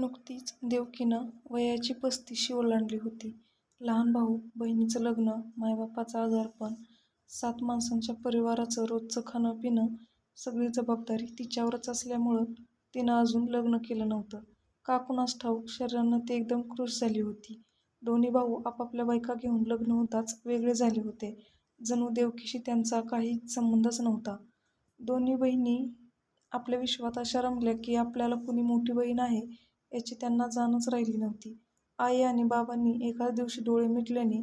नुकतीच देवकीनं वयाची पस्तीशी ओलांडली होती. लहान भाऊ बहिणीचं लग्न, मायबापाचं आजारपण, सात माणसांच्या परिवाराचं रोजचं खाणं-पिणं सगळी जबाबदारी तिच्यावरच असल्यामुळं तिनं अजून लग्न केलं नव्हतं. का कुणास ठाऊक शरीरानं ती एकदम क्रुश झाली होती. दोन्ही भाऊ आपापल्या बायका घेऊन लग्न होताच वेगळे झाले होते. जणू देवकीशी त्यांचा काहीच संबंधच नव्हता. दोन्ही बहिणी आपल्या विश्वात अशा रमल्या की आपल्याला कुणी मोठी बहीण आहे याची त्यांना जाणच राहिली नव्हती. आई आणि बाबांनी एकाच दिवशी डोळे मिटल्याने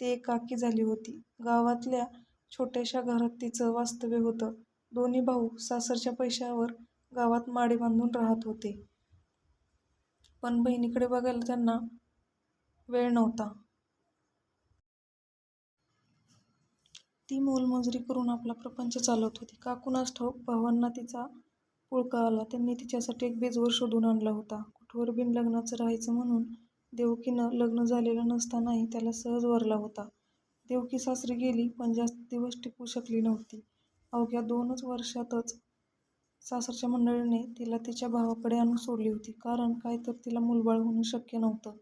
ती एकाकी झाली होती. गावातल्या छोट्याशा घरात तिचं वास्तव्य होतं. दोन्ही भाऊ सासरच्या पैशावर गावात माडे बांधून राहात होते. पण बहिणीकडे बघायला त्यांना वेळ नव्हता. ती मोलमजुरी करून आपला प्रपंच चालवत होती. काकूनास ठाऊक भावांना तिचा पुळका आला. त्यांनी तिच्यासाठी एक बेजोड शोधून आणला होता. कुठवर बिनलग्नाचं राहायचं म्हणून देवकीनं लग्न झालेलं नसतानाही त्याला सहज वरला होता. देवकी सासरी गेली पण जास्त दिवस टिकू शकली नव्हती. अवघ्या दोनच वर्षातच सासरच्या मंडळीने तिला तिच्या भावाकडे आणून सोडली होती. कारण काय तर तिला मुलबाळ होणं शक्य नव्हतं.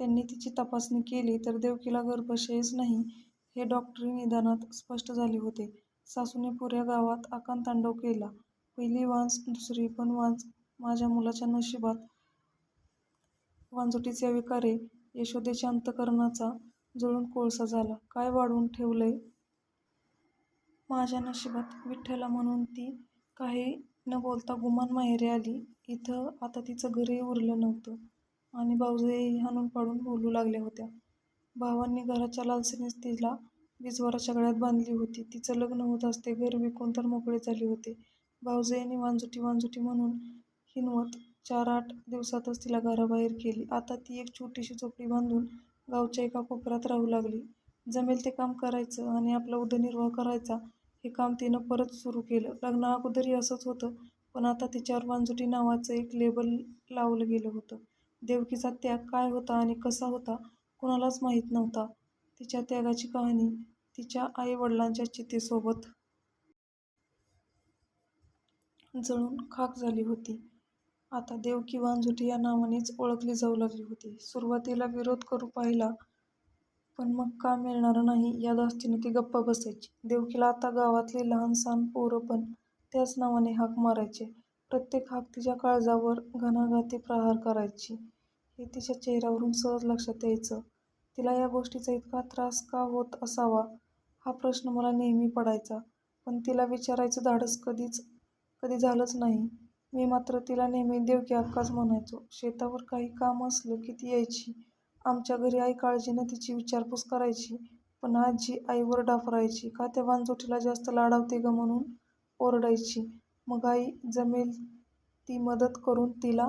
त्यांनी तिची तपासणी केली तर देवकीला गर्भाशयच नाही हे डॉक्टरी निदानात स्पष्ट झाले होते. सासूने पुऱ्या गावात आकांतांडव केला. पहिली वांस दुसरी पण वांस माझ्या मुलाच्या नशिबात वांजुटीच विकारे यशोदेच्या अंतःकरणाचा जळून कोळसा झाला. काय वाढवून ठेवलंय माझ्या नशिबात विठ्ठला म्हणून ती काही न बोलता गुमान माहेरी आली. इथं आता तिचं घरही उरलं नव्हतं आणि भावजयीही हाणून पाडून बोलू लागल्या होत्या. भावांनी घराच्या लालसेनेच तिला विजवराच्या गळ्यात बांधली होती. तिचं लग्न होत असते घर विकून तर मोकळे झाले होते. भाऊजयांनी वांजुटी वांजुटी म्हणून चार-आठ दिवसातच तिला घराबाहेर केली. आता ती एक छोटीशी झोपडी बांधून गावच्या एका कोपऱ्यात राहू लागली. जमेल ते काम करायचं आणि आपला उदरनिर्वाह करायचा हे काम तिनं परत सुरू केलं. लग्नाअगोदरही असंच होतं पण आता तिच्यावर वांजुटी नावाचं एक लेबल लावलं गेलं होतं. देवकीचा त्याग काय होता आणि कसा होता कुणालाच माहीत नव्हता. तिच्या त्यागाची कहाणी तिच्या आई-वडिलांच्या चितेसोबत जळून खाक झाली होती. आता देवकी वांझुटी या नावानेच ओळखली जाऊ लागली होती. सुरुवातीला विरोध करू पाहिला पण मग का मिळणार नाही या धास्तीने ती गप्प बसायची. देवकीला आता गावातली लहान-सहान पोरं पण त्याच नावाने हाक मारायचे. प्रत्येक हाक तिच्या काळजावर घणाघाती प्रहार करायची हे तिच्या चेहऱ्यावरून सहज लक्षात यायचं. तिला या गोष्टीचा इतका त्रास का होत असावा हा प्रश्न मला नेहमी पडायचा पण तिला विचारायचं धाडस कधीच कधी झालंच नाही. मी मात्र तिला नेहमी देवकी अक्काच म्हणायचो. शेतावर काही काम असलं की ती यायची. आमच्या घरी आई काळजीनं तिची विचारपूस करायची पण आजी आईवर डाफरायची. का त्या वांजुटीला जास्त लाडावते गं म्हणून ओरडायची. मग आई जमेल ती मदत करून तिला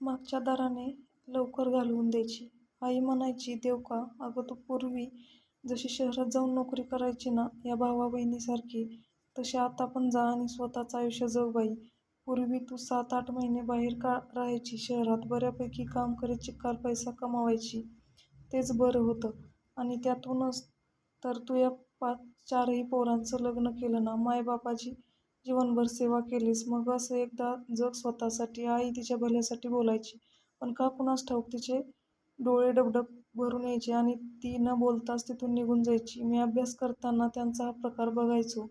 मागच्या दाराने लवकर घालवून द्यायची. आई म्हणायची देवका अगं तू पूर्वी जशी शहरात जाऊन नोकरी करायची ना या भावा-बहिणीसारखी तशी आता पण जा आणि स्वतःचं आयुष्य जग बाई. पूर्वी तू सात-आठ महिने बाहेर का राहायची शहरात बऱ्यापैकी काम करीत चिक्कार पैसा कमवायची. तेच बरं होतं आणि त्यातूनच तर तू या चारही पोरांचं लग्न केलं ना मायबापाची जीवनभर सेवा केलीस मग असं एकदा जग स्वतःसाठी. आई तिच्या भल्यासाठी बोलायची पण का कुणास ठाऊक तिचे डोळे डबडब भरून यायचे आणि ती न बोलताच तिथून निघून जायची. मी अभ्यास करताना त्यांचा हा प्रकार बघायचो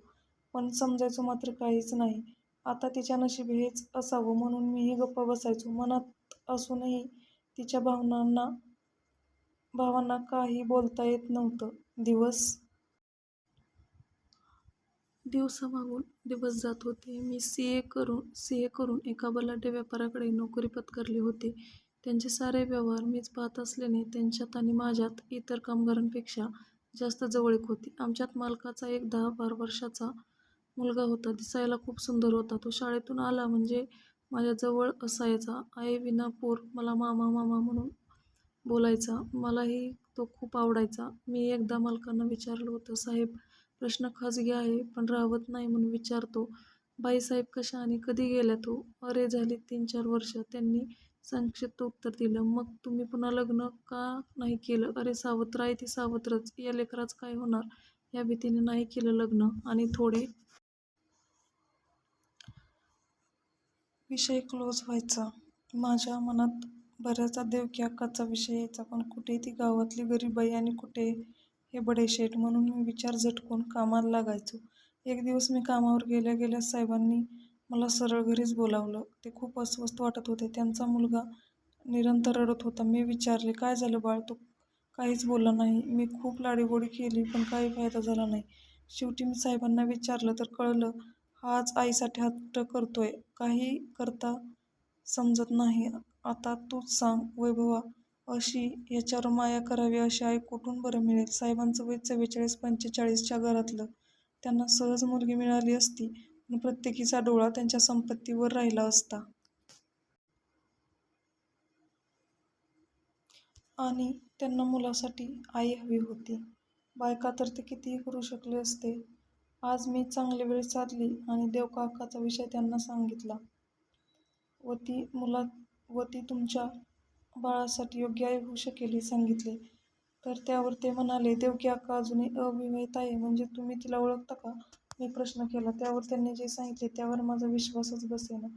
पण समजायचो मात्र काहीच नाही. आता तिच्या नशिबी हेच असावं म्हणून मीही गप्प बसायचो. मनात असूनही तिच्या भावनांना भावांना काही बोलता येत नव्हतं. दिवस दिवसामागून दिवस जात होते. मी सी. ए. करून सी ए करून एका बलाढ्य व्यापाऱ्याकडे नोकरी पत्करली होती त्यांचे सारे व्यवहार मीच पाहत असल्याने त्यांच्यात आणि माझ्यात इतर कामगारांपेक्षा जास्त जवळीक होती. आमच्यात मालकाचा एक दहा-बारा वर्षाचा मुलगा होता. दिसायला खूप सुंदर होता. तो शाळेतून आला म्हणजे माझ्याजवळ असायचा असायचा. आईविना पोर मला मामा मामा म्हणून बोलायचा. मलाही तो खूप आवडायचा. मी एकदा मालकांना विचारलं होतं साहेब प्रश्न खाजगी आहे पण राहत नाही म्हणून विचारतो. बाईसाहेब कशा आणि कधी गेल्या तो अरे झाली तीन-चार वर्ष त्यांनी संक्षिप्त उत्तर दिलं. मग तुम्ही पुन्हा लग्न का नाही केलं? अरे सावत्र आहे ती सावत्रच. या लेकराच काय होणार या भीतीने नाही केलं लग्न आणि थोडे विषय क्लोज व्हायचा. माझ्या मनात बऱ्याचदा देवकी अक्काचा विषय यायचा. पण कुठे ती गावातली गरीब बाई आणि कुठे हे बडेशेठ. म्हणून मी विचार झटकून कामाला लागायचो. एक दिवस मी कामावर गेल्या गेल्या साहेबांनी मला सरळ घरीच बोलावलं. ते खूप अस्वस्थ वाटत होते. त्यांचा मुलगा निरंतर रडत होता. मी विचारले, काय झालं बाळ? तू काहीच बोलला नाही. मी खूप लाडीबोडी केली पण काही फायदा झाला नाही. शेवटी मी साहेबांना विचारलं तर कळलं आज आईसाठी हट्ट करतोय. काही करता समजत नाही. आता तूच सांग वैभवा, अशी याच्यावर माया करावी अशी आई कुठून बरं मिळेल? साहेबांचं वय चव्वेचाळीस पंचेचाळीसच्या घरातलं. त्यांना सहज मुलगी मिळाली असती पण प्रत्येकीचा डोळा त्यांच्या संपत्तीवर राहिला असता. आणि त्यांना मुलासाठी आई हवी होती. बायका तर ते कितीही करू शकले असते. आज मी चांगली वेळ साधली आणि देवकाकाचा विषय त्यांना सांगितला व ती मुला व ती तुमच्या बाळासाठी योग्य आई होऊ शकेल हे सांगितले. तर त्यावर ते म्हणाले, देवकी अक्का अजूनही अविवाहित आहे म्हणजे तुम्ही तिला ओळखता का? मी प्रश्न केला. त्यावर त्यांनी जे सांगितले त्यावर माझा विश्वासच बसेना.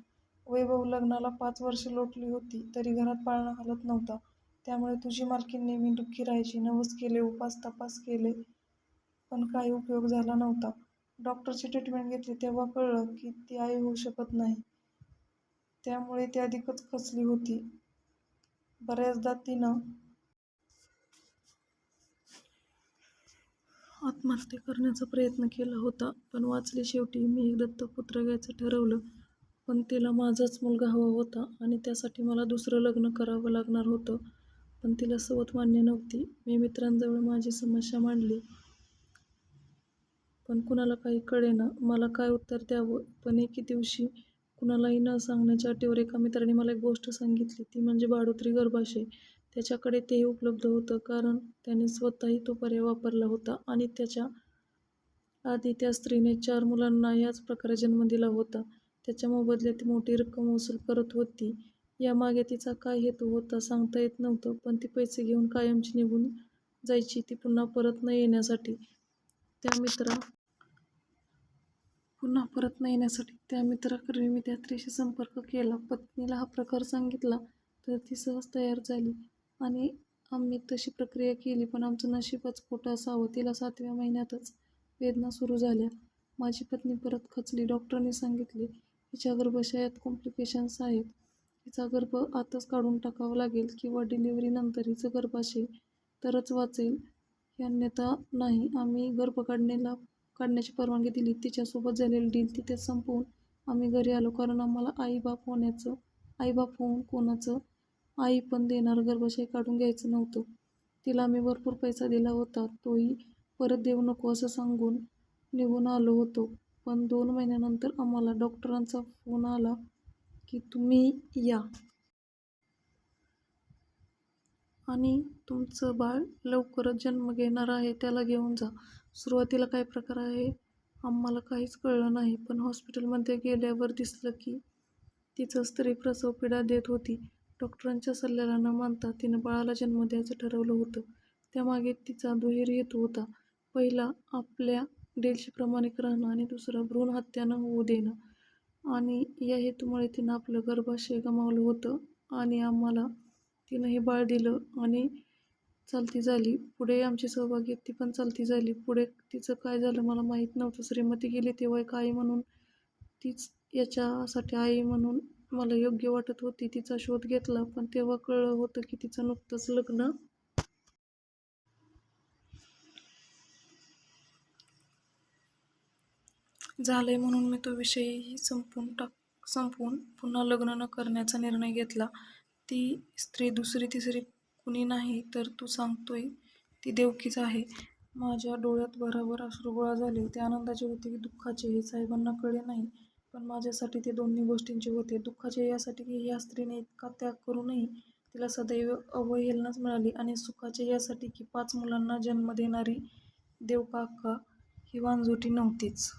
वैभव लग्नाला पाच वर्षे लोटली होती तरी घरात पाळणा हलत नव्हता. त्यामुळे तुझी मालकी नेहमी दुःखी राहायची. नवस केले, उपास तपास केले पण काही उपयोग झाला नव्हता. डॉक्टरची ट्रीटमेंट घेतली तेव्हा कळलं की ती आई होऊ शकत नाही. त्यामुळे ती अधिकच खचली होती. बऱ्याचदा तिनं आत्महत्या करण्याचा प्रयत्न केला होता पण वाचले शेवटी. मी एक दत्तपुत्र घ्यायचं ठरवलं पण तिला माझाच मुलगा हवा होता आणि त्यासाठी मला दुसरं लग्न करावं लागणार होतं पण तिला सवत मान्य नव्हती. मी मित्रांजवळ माझी समस्या मांडली पण कुणाला काही कळेना मला काय उत्तर द्यावं. पण एके दिवशी कुणालाही न सांगण्याच्या अटीवर एका मित्राने मला एक गोष्ट सांगितली ती म्हणजे बाडोत्री गर्भाशय. त्याच्याकडे तेही उपलब्ध होतं कारण त्याने स्वतःही तो पर्याय वापरला होता आणि त्याच्या आधी त्या स्त्रीने चार मुलांना याच प्रकारे जन्म दिला होता. त्याच्या मोबदल्यात ती मोठी रक्कम वसूल करत होती. यामागे तिचा काय हेतू होता सांगता येत नव्हतं पण ती पैसे घेऊन कायमची निघून जायची ती पुन्हा परत न येण्यासाठी. त्या मित्रा पुन्हा परत न येण्यासाठी. त्या मित्राकडे मी त्या स्त्रीशी संपर्क केला. पत्नीला हा प्रकार सांगितला तर ती सहज तयार झाली आणि आम्ही तशी प्रक्रिया केली पण आमचं नशीबच खोटं असावं तिला सातव्या महिन्यातच वेदना सुरू झाल्या. माझी पत्नी परत खचली. डॉक्टरांनी सांगितले हिच्या गर्भाशयात कॉम्प्लिकेशन्स आहेत. हिचा गर्भ आताच काढून टाकावा लागेल किंवा डिलिव्हरीनंतर हिचं गर्भाशय तरच वाचेल अन्यथा नाही. आम्ही गर्भ काढण्याची परवानगी दिली. तिच्यासोबत झालेली डील तिथे संपवून आम्ही घरी आलो कारण आम्हाला आई बाप होऊन कोणाचं आई पण देणार गर्भाशय काढून घ्यायचं नव्हतं. तिला आम्ही भरपूर पैसा दिला होता तोही परत देऊ नको असं सांगून निघून आलो होतो पण दोन महिन्यानंतर आम्हाला डॉक्टरांचा फोन आला की तुम्ही या. आणि तुमचं बाळ लवकरच जन्म घेणार आहे त्याला घेऊन जा. सुरुवातीला काय प्रकार आहे आम्हाला काहीच कळलं नाही पण हॉस्पिटलमध्ये गेल्यावर दिसलं की तिचं स्त्री प्रसव पिढा देत होती. डॉक्टरांच्या सल्ल्याला न मानता तिनं बाळाला जन्म द्यायचं ठरवलं होतं. त्यामागे तिचा दुहेरी हेतू होता. पहिला आपल्या डीलशी प्रमाणिक राहणं आणि दुसरा भ्रूणहत्या न होऊ देणं आणि या हेतूमुळे तिनं आपलं गर्भाशय गमावलं होतं आणि आम्हाला तिनं हे बाळ दिलं आणि चालती झाली. पुढे आमची सहभागी ती पण चालती झाली. पुढे तिचं काय झालं मला माहीत नव्हतं. श्रीमती गेली तेव्हा एक आई म्हणून तीच याच्यासाठी आई म्हणून मला योग्य वाटत होती. तिचा शोध घेतला पण तेव्हा कळलं होतं की तिचं नुकतंच लग्न झालंय म्हणून मी तो विषयही संपवून पुन्हा लग्न न करण्याचा निर्णय घेतला. ती स्त्री दुसरी तिसरी कुणी नाही तर तू सांगतोय ती देवकीच आहे. माझ्या डोळ्यात भराभर अश्रुगोळा झाले. ते आनंदाचे होते की दुःखाचे हे साहेबांना कळे नाही पण माझ्यासाठी ते दोन्ही गोष्टींचे होते. दुःखाचे यासाठी की ह्या स्त्रीने इतका त्याग करूनही तिला सदैव अवहेलनाच मिळाली आणि सुखाचे यासाठी की पाच मुलांना जन्म देणारी देवकाका ही वांझोटी नव्हतीच.